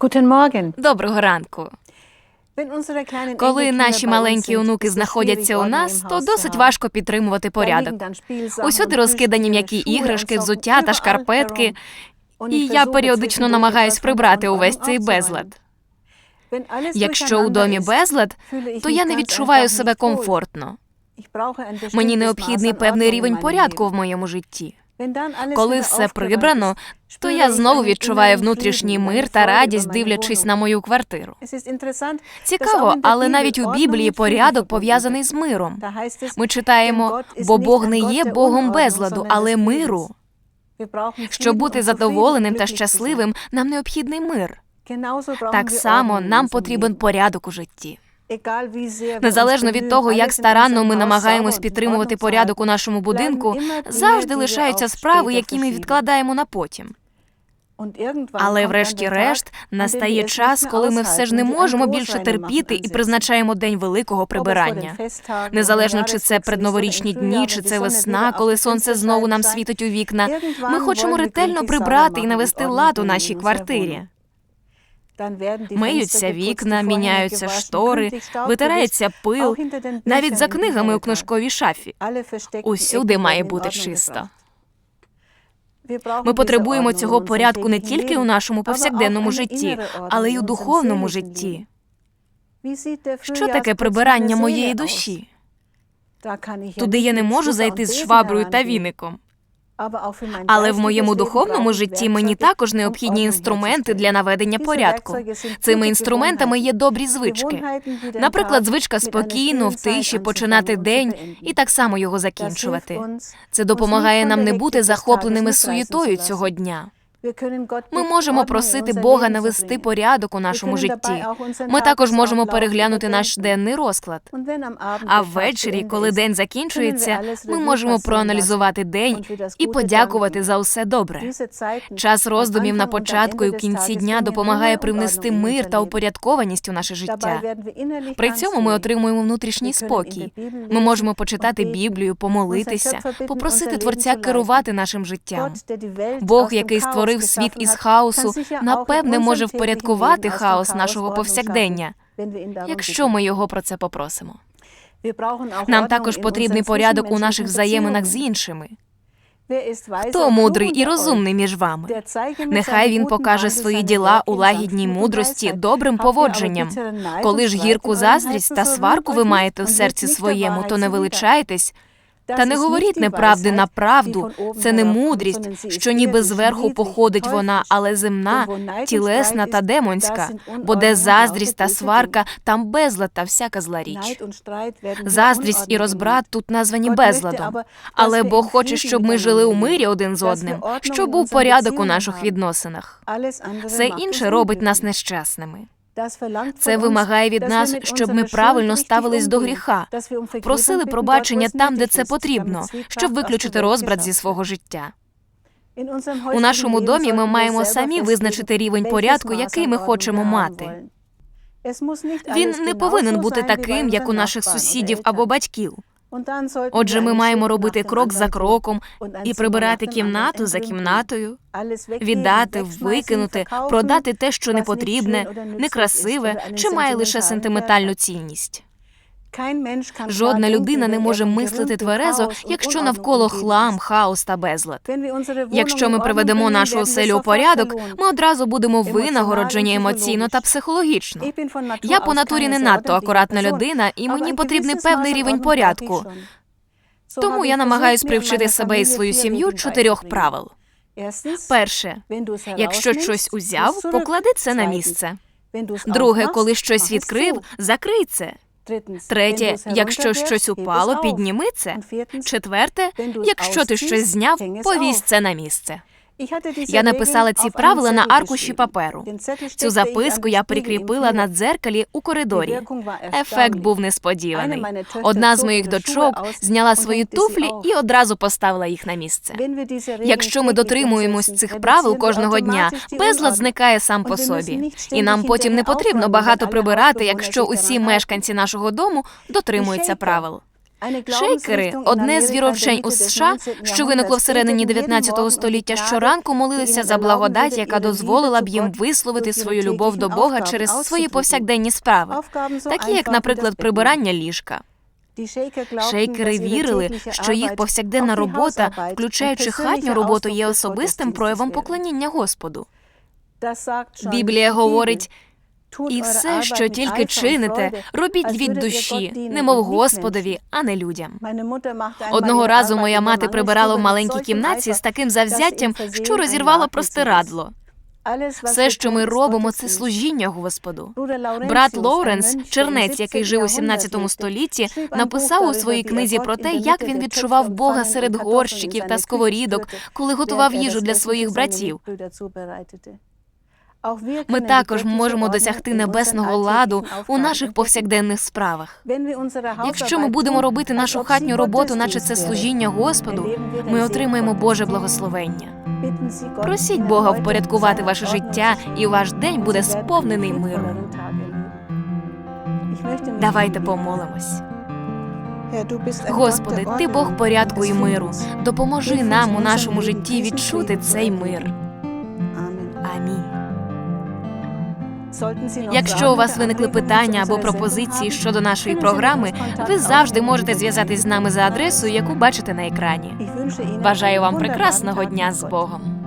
Guten Morgen. Доброго ранку. Коли наші маленькі онуки знаходяться у нас, то досить важко підтримувати порядок. Усюди розкидані м'які іграшки, взуття та шкарпетки, і я періодично намагаюсь прибрати увесь цей безлад. Якщо у домі безлад, то я не відчуваю себе комфортно. Мені необхідний певний рівень порядку в моєму житті. Коли все прибрано, то я знову відчуваю внутрішній мир та радість, дивлячись на мою квартиру. Цікаво, але навіть у Біблії порядок пов'язаний з миром. Ми читаємо, бо Бог не є Богом безладу, але миру. Щоб бути задоволеним та щасливим, нам необхідний мир. Так само нам потрібен порядок у житті. Незалежно від того, як старанно ми намагаємось підтримувати порядок у нашому будинку, завжди лишаються справи, які ми відкладаємо на потім. Але, врешті-решт, настає час, коли ми все ж не можемо більше терпіти і призначаємо день великого прибирання. Незалежно чи це предноворічні дні, чи це весна, коли сонце знову нам світить у вікна. Ми хочемо ретельно прибрати і навести лад у нашій квартирі. Миються вікна, міняються штори, витирається пил, навіть за книгами у книжковій шафі. Усюди має бути чисто. Ми потребуємо цього порядку не тільки у нашому повсякденному житті, але й у духовному житті. Що таке прибирання моєї душі? Туди я не можу зайти з шваброю та віником. Але в моєму духовному житті мені також необхідні інструменти для наведення порядку. Цими інструментами є добрі звички. Наприклад, звичка спокійно, в тиші починати день і так само його закінчувати. Це допомагає нам не бути захопленими суєтою цього дня. Ми можемо просити Бога навести порядок у нашому житті. Ми також можемо переглянути наш денний розклад. А ввечері, коли день закінчується, ми можемо проаналізувати день і подякувати за усе добре. Час роздумів на початку і в кінці дня допомагає привнести мир та упорядкованість у наше життя. При цьому ми отримуємо внутрішній спокій. Ми можемо почитати Біблію, помолитися, попросити Творця керувати нашим життям. Бог, який створив світ із хаосу, напевне, може впорядкувати хаос нашого повсякдення, якщо ми його про це попросимо. Нам також потрібний порядок у наших взаєминах з іншими. Хто мудрий і розумний між вами? Нехай він покаже свої діла у лагідній мудрості, добрим поводженням. Коли ж гірку заздрість та сварку ви маєте в серці своєму, то не величайтесь. Та не говоріть неправди на правду, це не мудрість, що ніби зверху походить вона, але земна, тілесна та демонська, бо де заздрість та сварка, там безлад та всяка зла річ. Заздрість і розбрат тут названі безладом. Але Бог хоче, щоб ми жили у мирі один з одним, щоб був порядок у наших відносинах. Все інше робить нас нещасними. Це вимагає від нас, щоб ми правильно ставились до гріха, просили пробачення там, де це потрібно, щоб виключити розбрат зі свого життя. У нашому домі ми маємо самі визначити рівень порядку, який ми хочемо мати. Він не повинен бути таким, як у наших сусідів або батьків. Отже, ми маємо робити крок за кроком і прибирати кімнату за кімнатою, віддати, викинути, продати те, що не потрібне, некрасиве чи має лише сентиментальну цінність. Жодна людина не може мислити тверезо, якщо навколо хлам, хаос та безлад. Якщо ми приведемо нашу оселю у порядок, ми одразу будемо винагороджені емоційно та психологічно. Я по натурі не надто акуратна людина, і мені потрібний певний рівень порядку. Тому я намагаюсь привчити себе і свою сім'ю чотирьох правил. Перше, якщо щось узяв, поклади це на місце. Друге, коли щось відкрив, закрий це. Третє, якщо щось упало, підніми це. Четверте, якщо ти щось зняв, повісь це на місце. Я написала ці правила на аркуші паперу. Цю записку я прикріпила на дзеркалі у коридорі. Ефект був несподіваний. Одна з моїх дочок зняла свої туфлі і одразу поставила їх на місце. Якщо ми дотримуємось цих правил кожного дня, безлад зникає сам по собі. І нам потім не потрібно багато прибирати, якщо усі мешканці нашого дому дотримуються правил. Шейкери одне з віровчень у США, що виникло всередині 19 століття, щоранку молилися за благодать, яка дозволила б їм висловити свою любов до Бога через свої повсякденні справи, такі як, наприклад, прибирання ліжка. Шейкери вірили, що їх повсякденна робота, включаючи хатню роботу, є особистим проявом поклоніння Господу. Біблія говорить. І все, що тільки чините, робіть від душі, немов Господові, а не людям. Одного разу моя мати прибирала в маленькій кімнаті з таким завзяттям, що розірвала простирадло. Все, що ми робимо, це служіння Господу. Брат Лоуренс, чернець, який жив у 17 столітті, написав у своїй книзі про те, як він відчував Бога серед горщиків та сковорідок, коли готував їжу для своїх братів. Ми також можемо досягти небесного ладу у наших повсякденних справах. Якщо ми будемо робити нашу хатню роботу, наче це служіння Господу, ми отримаємо Боже благословення. Просіть Бога впорядкувати ваше життя, і ваш день буде сповнений миром. Давайте помолимось. Господи, ти Бог порядку і миру. Допоможи нам у нашому житті відчути цей мир. Якщо у вас виникли питання або пропозиції щодо нашої програми, ви завжди можете зв'язатись з нами за адресою, яку бачите на екрані. Бажаю вам прекрасного дня з Богом.